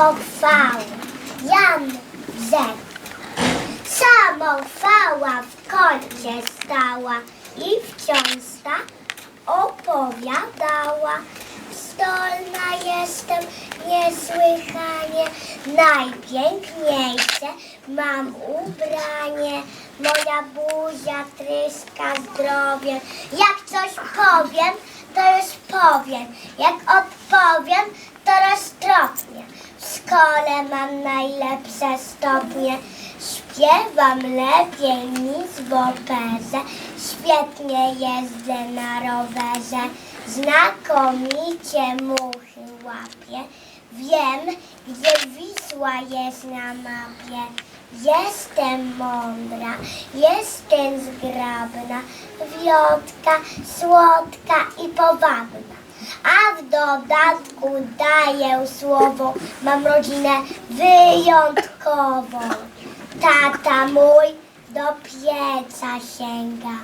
Pochwała Jan rzekł. Samochwała w kącie stała i wciąż opowiadała. Zdolna jestem niesłychanie, najpiękniejsze mam ubranie. Moja buzia tryska zdrowiem. Jak coś powiem, to już powiem. Jak odpowiem, to roztropnie. Szkole mam najlepsze stopnie. Śpiewam lepiej niż w operze. Świetnie jeżdżę na rowerze. Znakomicie muchy łapię. Wiem, gdzie Wisła jest na mapie. Jestem mądra, jestem zgrabna, wiotka, słodka i powabna. A w dodatku daję słowo, mam rodzinę wyjątkową. Tata mój do pieca sięga,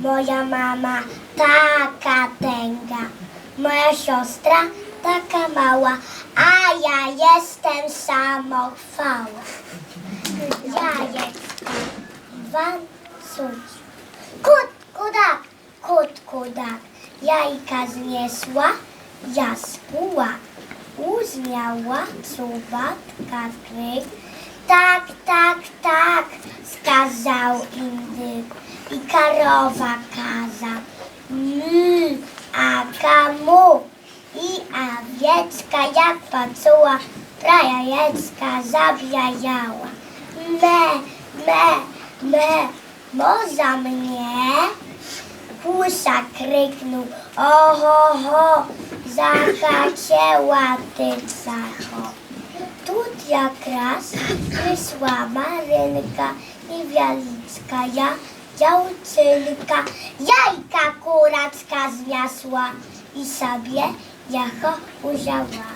moja mama taka tęga, moja siostra taka mała, a ja jestem samochwała. Ja jestem Iwan Suć. Kut, kudak, kut. Jajka zniesła, jaspuła. Uzmiała czubatka kryk. Tak, tak, tak, skazał indyk. I karowa kaza. Mmm, a kamu. I awiecka jak pacuła, prajajecka zabijała. Me, me, me, moza mnie. Kusa kryknął, oho, ho, zahaciała tyca, ho. Tut jak raz wysła Marynka i Wialicka, ja, działcynka, jajka kuracka zniosła i sobie jako uzięła.